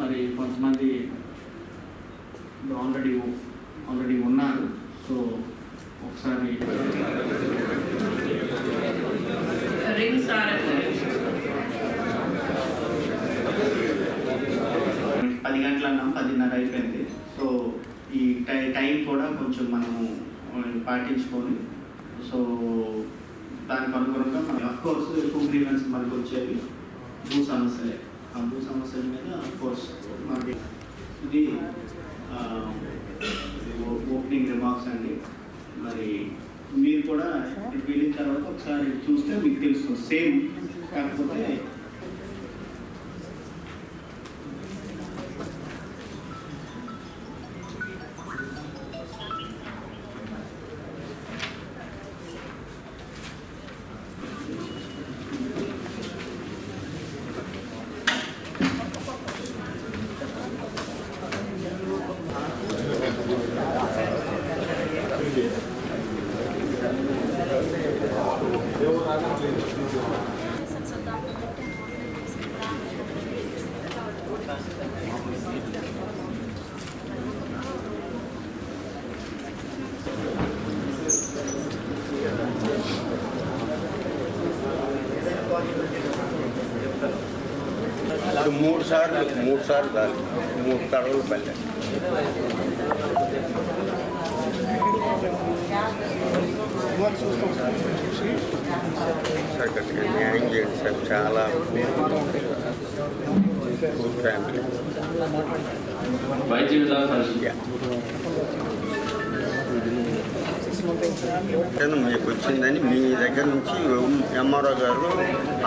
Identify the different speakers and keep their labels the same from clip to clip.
Speaker 1: మరి కొంతమంది already already ఉన్నారు. సో ఒకసారి పది గంటల అన్నాం పదిన్నర అయిపోయింది. సో ఈ టై టైం కూడా కొంచెం మనము పాటించుకొని సో దానికి అనుగుణంగా మనం అఫ్ కోర్స్ ఎక్కువ గ్రీవెన్స్ మనకు వచ్చేవి భూ సమస్యలే ఆ భూ సమస్యల మీద కోర్స్ మనకి ఇది ఓపెనింగ్ రిమార్క్స్ అండి. మరి మీరు కూడా వెళ్ళిన తర్వాత ఒకసారి చూస్తే మీకు తెలుస్తుంది. సేమ్ కాకపోతే
Speaker 2: ఇది మూడు సార్లు మూడు సార్లు దాని మూడు తడవలు పల్లె సార్ న్యాయం చేయండి సార్ చాలా ఫ్యామిలీ
Speaker 3: వైద్య విధాన
Speaker 2: మీకు వచ్చిందని మీ దగ్గర నుంచి ఎంఆర్ఓ గారు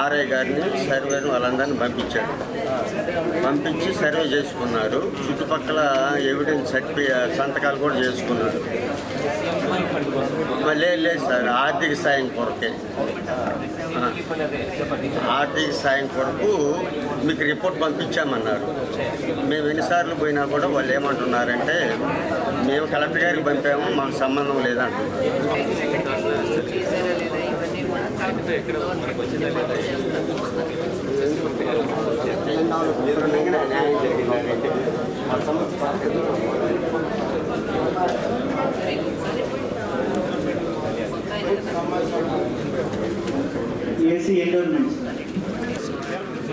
Speaker 2: ఆర్ఐ గారిని సర్వేను వాళ్ళందరినీ పంపించారు. పంపించి సర్వే చేసుకున్నారు. చుట్టుపక్కల ఎవిడెన్స్ సర్టిఫి సంతకాలు కూడా చేసుకున్నారు. లేదు లేదు సార్ ఆర్థిక సాయం కొరకే. ఆర్థిక సాయం కొరకు మీకు రిపోర్ట్ పంపించామన్నారు. మేము ఎన్నిసార్లు పోయినా కూడా వాళ్ళు ఏమంటున్నారంటే మేము కలెక్టర్ గారికి పంపాము మాకు సంబంధం లేదంటున్నారు
Speaker 1: ఏసీ ఎండోర్మెంట్స్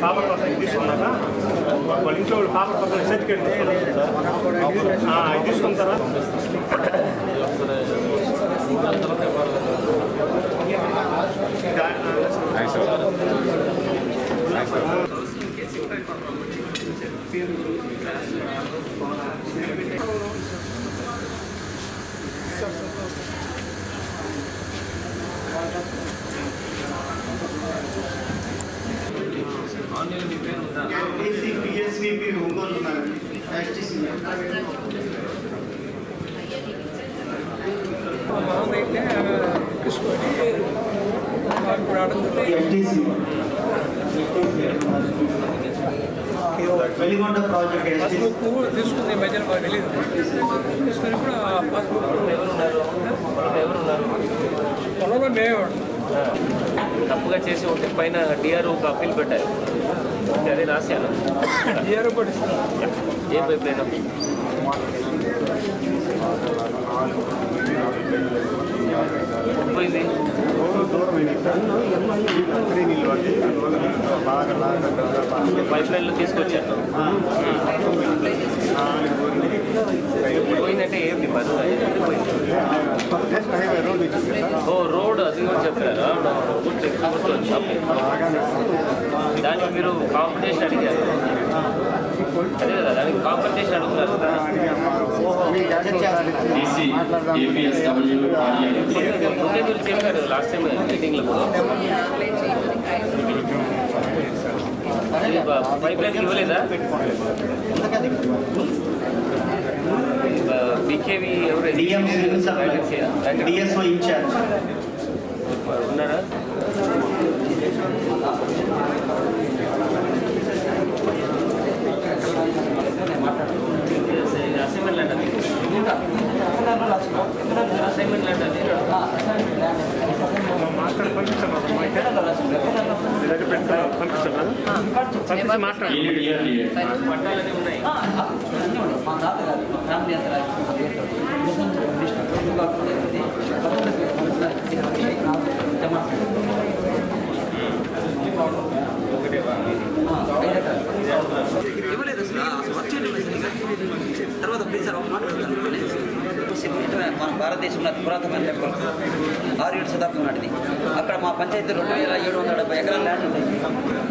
Speaker 4: పాపర్ పక్కన తీసుకున్నాక వాళ్ళ ఇంట్లో వాళ్ళు పేపర్ పక్కన సర్టిఫికేట్ ఇది తీసుకున్న తర్వాత
Speaker 1: పిఎస్విపి ఒంగోలు ఉన్నారు ఎస్టీసీ
Speaker 5: మామూలైతే ఎక్కించుకొని మాకు రావడం జరుగుతుంది
Speaker 1: STC Veligonda project STC
Speaker 5: passbook తీసుకుంది ఈ మధ్యన మాకు తెలియదు తీసుకుని ఇప్పుడు ఆ పాస్బుక్ పొలంలో మేమే వాడు
Speaker 6: తప్పుగా చేసి ఉంటే పైన డిఆర్ఓ ఒక అప్పీల్ పెట్టారు అంటే అదే రాశాను ఏ పైప్ పోయింది పైప్ లైన్లో తీసుకొచ్చాను పోయిందంటే ఏంటి పని ఓ రోడ్ అది కూడా చెప్పారా దానికి మీరు కాంపిటీషన్ అడిగారు. అదే కదా దానికి కాంపిటీషన్ అడుగుతారు ముందే మీరు చెప్పారు లాస్ట్ టైం మీటింగ్లో పైప్ లైన్ ఇవ్వలేదా? బీకేవి ఎవరు
Speaker 1: డిఎస్ఓ ఇన్ఛార్జ్.
Speaker 6: ఉన్నారా అసైన్మెంట్ అంటే అసైన్మెంట్ అంటే
Speaker 4: మాట్లాడి పంపించాను మీ దగ్గర పెట్టి పంపిస్తాను పంపించి మాట్లాడండి
Speaker 6: పట్టాలన్నీ ఉన్నాయి
Speaker 3: ఇవ్వలేదు అసలు వచ్చేది. తర్వాత ప్లీజ్ సార్ ఒక మాట మన భారతదేశంలో అతి పురాతన టెంపుల్. ఆరు ఏడు శతాబ్దం పంచాయతీ రెండు వేల ఏడు వందల డెబ్బై ఎకరాలు ల్యాండ్ ఉంది.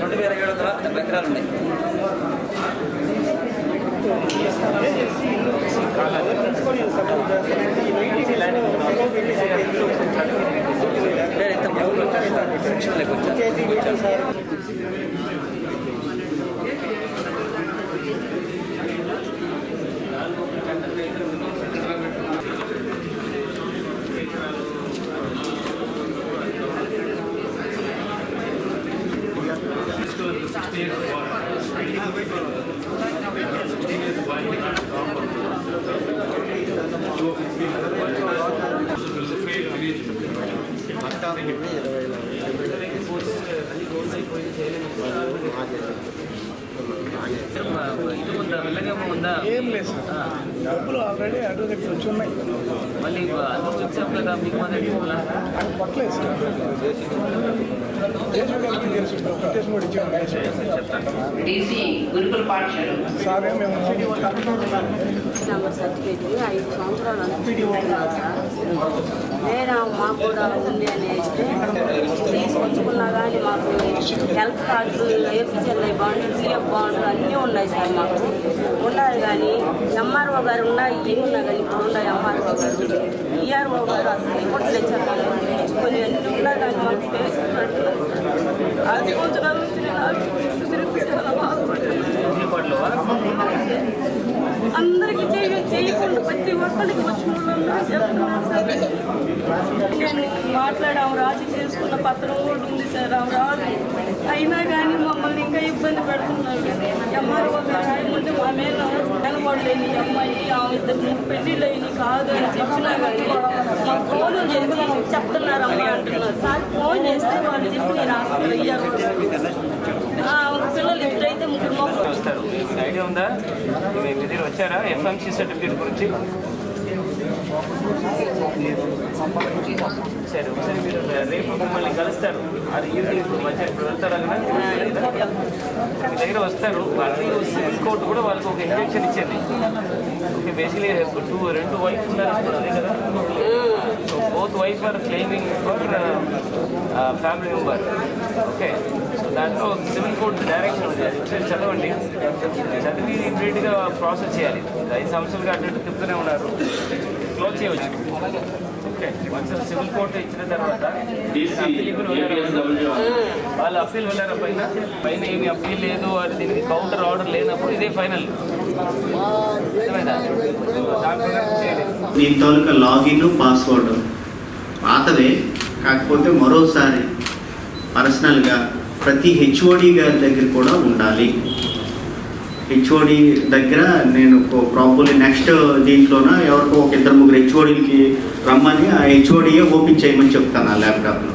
Speaker 3: రెండు వేల ఏడు వందల డెబ్బై ఎకరాలు ఉన్నాయి నేను ఇంత మూడు సెక్షన్లోకి వచ్చాను
Speaker 6: ఇది ఉందా వెళ్ళగమ్మ ఉందా
Speaker 5: ఏం లేదు సార్. డబ్బులు ఆల్రెడీ అడ్వకేట్స్ వచ్చి ఉన్నాయి.
Speaker 6: మళ్ళీ అందరూ చూసాం కదా మీకు మా దగ్గర
Speaker 5: పట్టలేదు సార్ సార్ మేము
Speaker 7: సర్టిఫికేట్ ఐదు సంవత్సరాలు అనుకుంటున్నాను సార్. నేను మాకు కూడా ఉంది అని వేస్తే తీసుకొచ్చుకున్నా కానీ మాకు హెల్త్ కార్డులు ఏపీఎల్ఐ బాండ్లు పిఎఫ్ బాండ్లు అన్నీ ఉన్నాయి సార్ మాకు. ఎంఆర్ఓ గారు ఉన్నా ఏమున్నా కానీ ఇప్పుడు ఉన్నాయి ఎంఆర్ఓ గారు ఈఆర్ఓ గారు అసలు రిపోర్ట్లు తెచ్చారు కొన్ని అన్నీ ఉన్నా కానీ మాకు ఫేస్ అది కొంచెం నుంచి నేను ఆఫీస్కి తిరిగి చాలా బాధపడ్డాను అందరికీ చేయ చేయకుండా ప్రతి ఒక్కరికి వచ్చిన వాళ్ళందరూ చెప్తున్నారు సార్. నేను మాట్లాడాము రాజీ చేసుకున్న పత్రం కూడా ఉంది సార్ ఆమె రాదు. అయినా కానీ మమ్మల్ని ఇంకా ఇబ్బంది పెడుతున్నారు. ఎంఆర్ఓ గారు ఆయమంటే మా మీద నిలబడలేని అమ్మాయి ఆమె ఇద్దరు మూడు కాదు అని చెప్పినా కానీ మాకు ఫోన్ చేసి చెప్తున్నారు అమ్మాయి అంటున్నారు. సార్ ఫోన్ చేస్తే వాళ్ళు చెప్పి నేను హాస్పిటల్ అయ్యారు పిల్లలు ఇద్దరైతే
Speaker 6: వస్తారు మీకు ఐడియా ఉందా? మీ దగ్గర వచ్చారా? ఎఫ్ఎంసీ సర్టిఫికేట్ గురించి? సరే ఒకసారి మీరు రేపు మిమ్మల్ని కలుస్తారు. అది ఈవినింగ్ మధ్య ఇప్పుడు వెళ్తారా కదా మీ దగ్గర వస్తారు. వాళ్ళకి కోర్టు కూడా వాళ్ళకి ఒక ఇంజెక్షన్ ఇచ్చింది ఓకే బేసిక్లీ టూ రెండు వైఫ్ ఉన్నారు అదే కదా? So both wife are claiming for family member okay దాంట్లో సివిల్ కోర్ట్ డైరెక్షన్ ఉంది. అది ఒకసారి చదవండి. చదివి ఇమీడియట్గా ప్రాసెస్ చేయాలి. ఐదు సంవత్సరాలుగా అటు తిప్పుతూనే ఉన్నారు. క్లోజ్ చేయవచ్చు. ఓకే వన్స్ సివిల్ కోర్ట్ ఇచ్చిన తర్వాత. వాళ్ళు అప్పీల్ వెళ్ళారు పైన. పైన ఏమి అప్పీల్ లేదు. అది దీనికి కౌంటర్ ఆర్డర్ లేనప్పుడు ఇదే ఫైనల్ దీని
Speaker 1: తాలూకా లాగిన్ పాస్వర్డ్ పాతదే. కాకపోతే మరోసారి పర్సనల్గా ప్రతి హెచ్ఓడి గారి దగ్గర కూడా ఉండాలి. హెచ్ఓడి దగ్గర నేను ప్రాబ్లీ నెక్స్ట్ దీంట్లోన ఎవరికో ఒక ఇద్దరు ముగ్గురు హెచ్ఓడికి రమ్మని ఆ హెచ్ఓడియే ఓపెన్ చేయమని చెప్తాను ఆ ల్యాప్టాప్లో.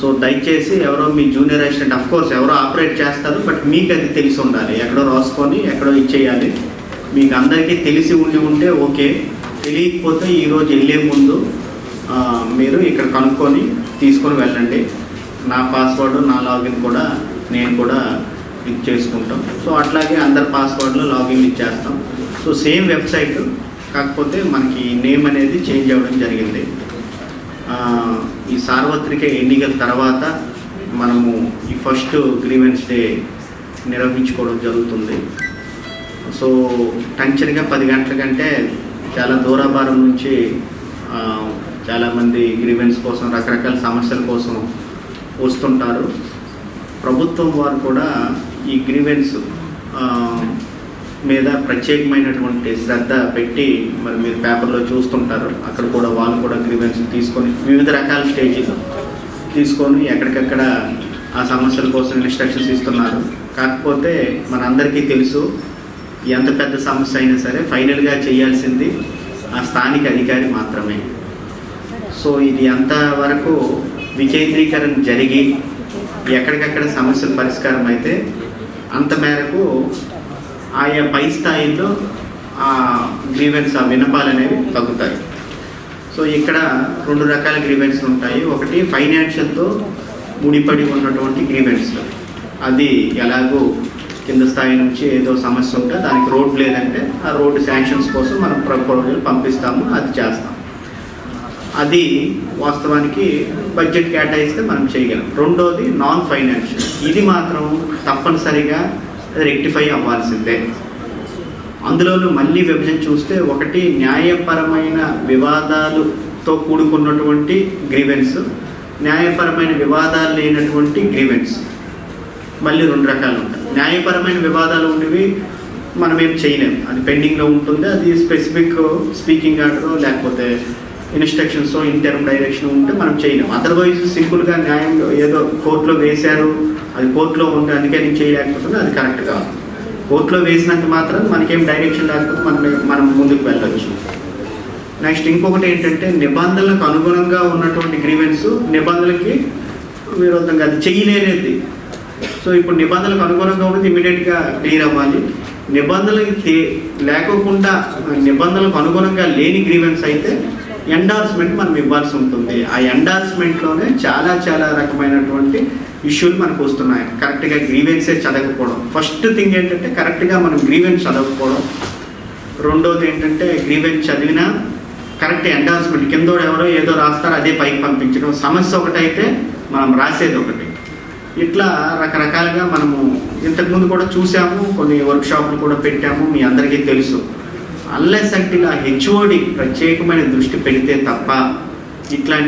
Speaker 1: సో దయచేసి ఎవరో మీ జూనియర్ అసిస్టెంట్ అఫ్ కోర్స్ ఎవరో ఆపరేట్ చేస్తారు బట్ మీకు అది తెలిసి ఉండాలి. ఎక్కడో రాసుకొని ఎక్కడో ఇచ్చేయాలి. మీకు అందరికీ తెలిసి ఉండి ఉంటే ఓకే. తెలియకపోతే ఈరోజు వెళ్ళే ముందు మీరు ఇక్కడ కనుక్కొని తీసుకొని వెళ్ళండి. నా పాస్వర్డ్ నా లాగిన్ కూడా నేను కూడా క్లిక్ చేసుకుంటాం. సో అట్లాగే అందరి పాస్వర్డ్లో లాగిన్ ఇచ్చేస్తాం. సో సేమ్ వెబ్సైట్ కాకపోతే మనకి నేమ్ అనేది చేంజ్ అవ్వడం జరిగింది. ఈ సార్వత్రిక ఎన్నికల తర్వాత మనము ఈ ఫస్ట్ గ్రీవెన్స్ డే నిర్వహించుకోవడం జరుగుతుంది. సో టెన్షన్గా పది గంటల కంటే చాలా దూరాభారం నుంచి చాలామంది గ్రీవెన్స్ కోసం రకరకాల సమస్యల కోసం వస్తుంటారు ప్రభుత్వం వారు కూడా ఈ గ్రీవెన్స్ మీద ప్రత్యేకమైనటువంటి శ్రద్ధ పెట్టి మరి మీరు పేపర్లో చూస్తుంటారు. అక్కడ కూడా వాళ్ళు కూడా గ్రీవెన్స్ తీసుకొని వివిధ రకాల స్టేజీలు తీసుకొని ఎక్కడికక్కడ ఆ సమస్యల కోసం ఇన్స్ట్రక్షన్స్ ఇస్తున్నారు. కాకపోతే మనందరికీ తెలుసు ఎంత పెద్ద సమస్య అయినా సరే ఫైనల్గా చేయాల్సింది ఆ స్థానిక అధికారి మాత్రమే. సో ఇది అంతవరకు వికేంద్రీకరణ జరిగి ఎక్కడికక్కడ సమస్యలు పరిష్కారం అయితే అంత మేరకు ఆయా పై స్థాయిలో ఆ గ్రీవెన్స్ ఆ వినపాలు అనేవి తగ్గుతాయి. సో ఇక్కడ రెండు రకాల గ్రీవెన్స్ ఉంటాయి. ఒకటి ఫైనాన్షియల్తో ముడిపడి ఉన్నటువంటి గ్రీవెన్స్. అది ఎలాగో కింద స్థాయి నుంచి ఏదో సమస్య ఉంటే దానికి రోడ్ లేదంటే ఆ రోడ్డు శాంక్షన్స్ కోసం మనం ప్రపోజల్ పంపిస్తాము అది చేస్తాం. అది వాస్తవానికి బడ్జెట్ కేటాయిస్తే మనం చేయగలం. రెండోది నాన్ ఫైనాన్షియల్ ఇది మాత్రం తప్పనిసరిగా రెక్టిఫై అవ్వాల్సిందే. అందులోనూ మళ్ళీ విభజన చూస్తే ఒకటి న్యాయపరమైన వివాదాలతో కూడుకున్నటువంటి గ్రీవెన్స్ న్యాయపరమైన వివాదాలు లేనటువంటి గ్రీవెన్స్ మళ్ళీ రెండు రకాలు ఉంటాయి. న్యాయపరమైన వివాదాలు ఉండేవి మనం ఏం చేయలేము అది పెండింగ్లో ఉంటుంది? అది స్పెసిఫిక్ స్పీకింగ్ ఆర్డర్ లేకపోతే ఇన్స్ట్రక్షన్స్ ఇంటర్మ్ డైరెక్షన్ ఉంటే మనం చేయలేము అదర్వైజ్ సింపుల్గా న్యాయం ఏదో కోర్టులో వేశారు అది కోర్టులో ఉంది అందుకే నేను చేయలేకపోతున్నా అది కరెక్ట్ కాదు. కోర్టులో వేసినంత మాత్రం మనకేం డైరెక్షన్ లేకపోతే మనం మనం ముందుకు వెళ్ళొచ్చు. నెక్స్ట్ ఇంకొకటి ఏంటంటే నిబంధనలకు అనుగుణంగా ఉన్నటువంటి గ్రీవెన్స్ నిబంధనలకి విరోధంగా అది చేయలేనిది. సో ఇప్పుడు నిబంధనలకు అనుగుణంగా ఉన్నది ఇమీడియట్గా క్లియర్ అవ్వాలి. నిబంధనలకి లేకోకుండా నిబంధనలకు అనుగుణంగా లేని గ్రీవెన్స్ అయితే ఎండార్స్మెంట్ మనం ఇవ్వాల్సి ఉంటుంది. ఆ ఎండార్స్మెంట్లోనే చాలా చాలా రకమైనటువంటి ఇష్యూలు మనకు వస్తున్నాయి. కరెక్ట్గా గ్రీవెన్సే చదవకపోవడం. ఫస్ట్ థింగ్ ఏంటంటే కరెక్ట్గా మనం గ్రీవెన్స్ చదవకపోవడం. రెండోది ఏంటంటే గ్రీవెన్స్ చదివినా కరెక్ట్ ఎండార్స్మెంట్ కింద ఎవరో ఏదో రాస్తారో అదే పైకి పంపించడం. సమస్య ఒకటైతే మనం రాసేది ఒకటి. ఇట్లా రకరకాలుగా మనము ఇంతకుముందు కూడా చూసాము కొన్ని వర్క్షాప్లు కూడా పెట్టాము మీ అందరికీ తెలుసు. అన్లెస్ అంటే ఇలా హెచ్ఓడి ప్రత్యేకమైన దృష్టి పెడితే తప్ప ఇట్లాంటి